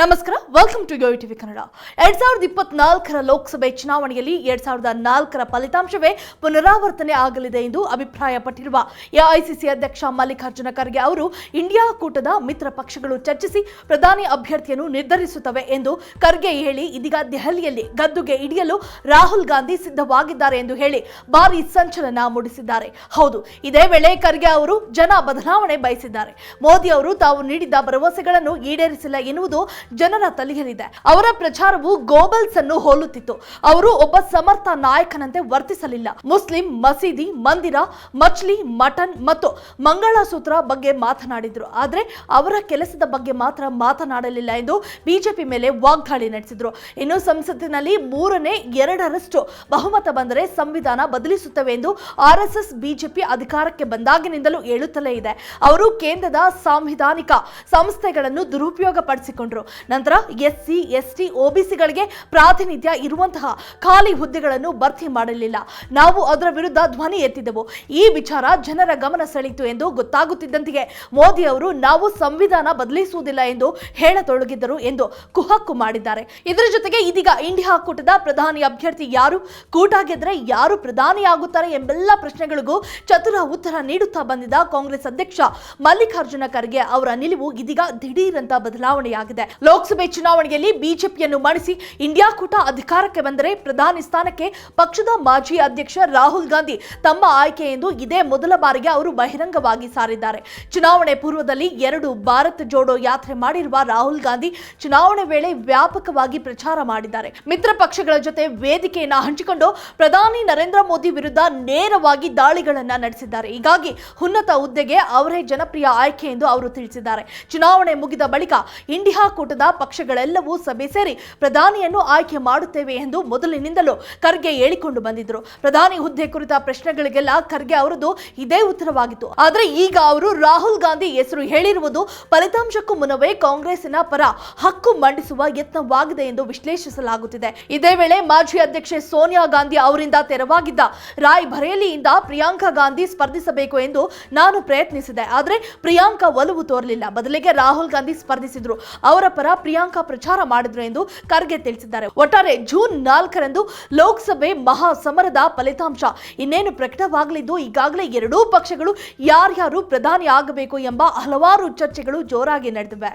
ನಮಸ್ಕಾರ welcome to Yo TV Kannada ಎರಡ್ ಸಾವಿರದ ಇಪ್ಪತ್ನಾಲ್ಕರ ಲೋಕಸಭೆ ಚುನಾವಣೆಯಲ್ಲಿ ಎರಡ್ ಸಾವಿರದ ನಾಲ್ಕರ ಫಲಿತಾಂಶವೇ ಪುನರಾವರ್ತನೆ ಆಗಲಿದೆ ಎಂದು ಅಭಿಪ್ರಾಯಪಟ್ಟಿರುವ ಎಐಸಿಸಿ ಅಧ್ಯಕ್ಷ ಮಲ್ಲಿಕಾರ್ಜುನ ಖರ್ಗೆ ಅವರು ಇಂಡಿಯಾ ಕೂಟದ ಮಿತ್ರ ಪಕ್ಷಗಳು ಚರ್ಚಿಸಿ ಪ್ರಧಾನಿ ಅಭ್ಯರ್ಥಿಯನ್ನು ನಿರ್ಧರಿಸುತ್ತವೆ ಎಂದು ಖರ್ಗೆ ಹೇಳಿ, ಇದೀಗ ದೆಹಲಿಯಲ್ಲಿ ಗದ್ದುಗೆ ಇಡಿಯಲು ರಾಹುಲ್ ಗಾಂಧಿ ಸಿದ್ಧವಾಗಿದ್ದಾರೆ ಎಂದು ಹೇಳಿ ಭಾರಿ ಸಂಚಲನ ಮೂಡಿಸಿದ್ದಾರೆ. ಹೌದು, ಇದೇ ವೇಳೆ ಖರ್ಗೆ ಅವರು ಜನ ಬದಲಾವಣೆ ಬಯಸಿದ್ದಾರೆ. ಮೋದಿ ಅವರು ತಾವು ನೀಡಿದ್ದ ಭರವಸೆಗಳನ್ನು ಈಡೇರಿಸಿಲ್ಲ ಎನ್ನುವುದು ಜನರ ತಲೆಯಲ್ಲಿದೆ. ಅವರ ಪ್ರಚಾರವು ಗೋಬಲ್ಸ್ ಅನ್ನು ಹೋಲುತ್ತಿತ್ತು. ಅವರು ಒಬ್ಬ ಸಮರ್ಥ ನಾಯಕನಂತೆ ವರ್ತಿಸಲಿಲ್ಲ. ಮುಸ್ಲಿಂ, ಮಸೀದಿ, ಮಂದಿರ, ಮಚ್ಲಿ ಮಟನ್ ಮತ್ತು ಮಂಗಳಸೂತ್ರ ಬಗ್ಗೆ ಮಾತನಾಡಿದ್ರು. ಆದರೆ ಅವರ ಕೆಲಸದ ಬಗ್ಗೆ ಮಾತ್ರ ಮಾತನಾಡಲಿಲ್ಲ ಎಂದು ಬಿಜೆಪಿ ಮೇಲೆ ವಾಗ್ದಾಳಿ ನಡೆಸಿದ್ರು. ಇನ್ನು ಸಂಸತ್ತಿನಲ್ಲಿ ಮೂರನೇ, ಎರಡರಷ್ಟು ಬಹುಮತ ಬಂದರೆ ಸಂವಿಧಾನ ಬದಲಿಸುತ್ತವೆ ಎಂದು ಆರ್ಎಸ್ಎಸ್ ಬಿಜೆಪಿ ಅಧಿಕಾರಕ್ಕೆ ಬಂದಾಗಿನಿಂದಲೂ ಹೇಳುತ್ತಲೇ ಇದೆ. ಅವರು ಕೇಂದ್ರದ ಸಾಂವಿಧಾನಿಕ ಸಂಸ್ಥೆಗಳನ್ನು ದುರುಪಯೋಗ ಪಡಿಸಿಕೊಂಡ್ರು ನಂತರ ಎಸ್ ಸಿ ಎಸ್ ಟಿ ಒಬಿಸಿಗಳಿಗೆ ಪ್ರಾತಿನಿಧ್ಯ ಇರುವಂತಹ ಖಾಲಿ ಹುದ್ದೆಗಳನ್ನು ಭರ್ತಿ ಮಾಡಲಿಲ್ಲ. ನಾವು ಅದರ ವಿರುದ್ಧ ಧ್ವನಿ ಎತ್ತಿದ್ದೆವು ಈ ವಿಚಾರ ಜನರ ಗಮನ ಸೆಳೆಯಿತು ಎಂದು ಗೊತ್ತಾಗುತ್ತಿದ್ದಂತೆಯೇ ಮೋದಿ ಅವರು ನಾವು ಸಂವಿಧಾನ ಬದಲಿಸುವುದಿಲ್ಲ ಎಂದು ಹೇಳತೊಡಗಿದ್ದರು ಎಂದು ಕುಹಕ್ಕು ಮಾಡಿದ್ದಾರೆ. ಇದರ ಜೊತೆಗೆ ಇದೀಗ ಇಂಡಿಯಾ ಕೂಟದ ಪ್ರಧಾನಿ ಅಭ್ಯರ್ಥಿ ಯಾರು? ಕೂಟ ಗೆದ್ರೆ ಯಾರು ಪ್ರಧಾನಿಯಾಗುತ್ತಾರೆ ಎಂಬೆಲ್ಲ ಪ್ರಶ್ನೆಗಳಿಗೂ ಚತುರ ಉತ್ತರ ನೀಡುತ್ತಾ ಬಂದಿದ್ದ ಕಾಂಗ್ರೆಸ್ ಅಧ್ಯಕ್ಷ ಮಲ್ಲಿಕಾರ್ಜುನ ಖರ್ಗೆ ಅವರ ನಿಲುವು ಇದೀಗ ದಿಢೀರಂತ ಬದಲಾವಣೆಯಾಗಿದೆ. ಲೋಕಸಭೆ ಚುನಾವಣೆಯಲ್ಲಿ ಬಿಜೆಪಿಯನ್ನು ಮಣಿಸಿ ಇಂಡಿಯಾ ಕೂಟ ಅಧಿಕಾರಕ್ಕೆ ಬಂದರೆ ಪ್ರಧಾನಿ ಸ್ಥಾನಕ್ಕೆ ಪಕ್ಷದ ಮಾಜಿ ಅಧ್ಯಕ್ಷ ರಾಹುಲ್ ಗಾಂಧಿ ತಮ್ಮ ಆಯ್ಕೆ ಎಂದು ಇದೇ ಮೊದಲ ಬಾರಿಗೆ ಅವರು ಬಹಿರಂಗವಾಗಿ ಸಾರಿದ್ದಾರೆ. ಚುನಾವಣೆ ಪೂರ್ವದಲ್ಲಿ ಎರಡು ಭಾರತ್ ಜೋಡೋ ಯಾತ್ರೆ ಮಾಡಿರುವ ರಾಹುಲ್ ಗಾಂಧಿ ಚುನಾವಣೆ ವೇಳೆ ವ್ಯಾಪಕವಾಗಿ ಪ್ರಚಾರ ಮಾಡಿದ್ದಾರೆ. ಮಿತ್ರ ಪಕ್ಷಗಳ ಜೊತೆ ವೇದಿಕೆಯನ್ನ ಹಂಚಿಕೊಂಡು ಪ್ರಧಾನಿ ನರೇಂದ್ರ ಮೋದಿ ವಿರುದ್ಧ ನೇರವಾಗಿ ದಾಳಿಗಳನ್ನು ನಡೆಸಿದ್ದಾರೆ. ಹೀಗಾಗಿ ಉನ್ನತ ಹುದ್ದೆಗೆ ಅವರೇ ಜನಪ್ರಿಯ ಆಯ್ಕೆ ಎಂದು ಅವರು ತಿಳಿಸಿದ್ದಾರೆ. ಚುನಾವಣೆ ಮುಗಿದ ಬಳಿಕ ಇಂಡಿಯಾ ಕೂಟದ ಪಕ್ಷಗಳೆಲ್ಲವೂ ಸಭೆ ಸೇರಿ ಪ್ರಧಾನಿಯನ್ನು ಆಯ್ಕೆ ಮಾಡುತ್ತೇವೆ ಎಂದು ಮೊದಲಿನಿಂದಲೂ ಖರ್ಗೆ ಹೇಳಿಕೊಂಡು ಬಂದಿದ್ರು. ಪ್ರಧಾನಿ ಹುದ್ದೆ ಕುರಿತ ಪ್ರಶ್ನೆಗಳಿಗೆಲ್ಲ ಖರ್ಗೆ ಅವರದು ಇದೇ ಉತ್ತರವಾಗಿತ್ತು. ಆದರೆ ಈಗ ಅವರು ರಾಹುಲ್ ಗಾಂಧಿ ಹೆಸರು ಹೇಳಿರುವುದು ಫಲಿತಾಂಶಕ್ಕೂ ಮುನ್ನವೇ ಕಾಂಗ್ರೆಸ್ಸಿನ ಪರ ಹಕ್ಕು ಮಂಡಿಸುವ ಯತ್ನವಾಗಿದೆ ಎಂದು ವಿಶ್ಲೇಷಿಸಲಾಗುತ್ತಿದೆ. ಇದೇ ವೇಳೆ ಮಾಜಿ ಅಧ್ಯಕ್ಷೆ ಸೋನಿಯಾ ಗಾಂಧಿ ಅವರಿಂದ ತೆರವಾಗಿದ್ದ ರಾಯ್ ಬರೇಲಿಯಿಂದ ಪ್ರಿಯಾಂಕಾ ಗಾಂಧಿ ಸ್ಪರ್ಧಿಸಬೇಕು ಎಂದು ನಾನು ಪ್ರಯತ್ನಿಸಿದೆ. ಆದರೆ ಪ್ರಿಯಾಂಕಾ ಒಲವು ತೋರಲಿಲ್ಲ. ಬದಲಿಗೆ ರಾಹುಲ್ ಗಾಂಧಿ ಸ್ಪರ್ಧಿಸಿದ್ರು. ಅವರ ಪರ ಪ್ರಿಯಾಂಕಾ ಪ್ರಚಾರ ಮಾಡಿದ್ರು ಎಂದು ಖರ್ಗೆ ತಿಳಿಸಿದ್ದಾರೆ. ಒಟ್ಟಾರೆ ಜೂನ್ ನಾಲ್ಕರಂದು ಲೋಕಸಭೆ ಮಹಾ ಸಮರದ ಫಲಿತಾಂಶ. ಇನ್ನೇನು ಪ್ರಕಟವಾಗಲಿದ್ದು, ಈಗಾಗಲೇ ಎರಡೂ ಪಕ್ಷಗಳು ಯಾರ್ಯಾರು ಪ್ರಧಾನಿ ಆಗಬೇಕು ಎಂಬ ಹಲವಾರು ಚರ್ಚೆಗಳು ಜೋರಾಗಿ ನಡೆದಿವೆ.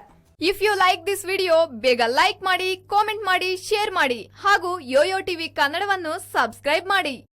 If you like this video ಬೇಗ ಲೈಕ್ ಮಾಡಿ ಕಾಮೆಂಟ್ ಮಾಡಿ ಶೇರ್ ಮಾಡಿ ಹಾಗೂ ಯೋಯೋ ಟಿವಿ ಕನ್ನಡವನ್ನು ಸಬ್ಸ್ಕ್ರೈಬ್ ಮಾಡಿ.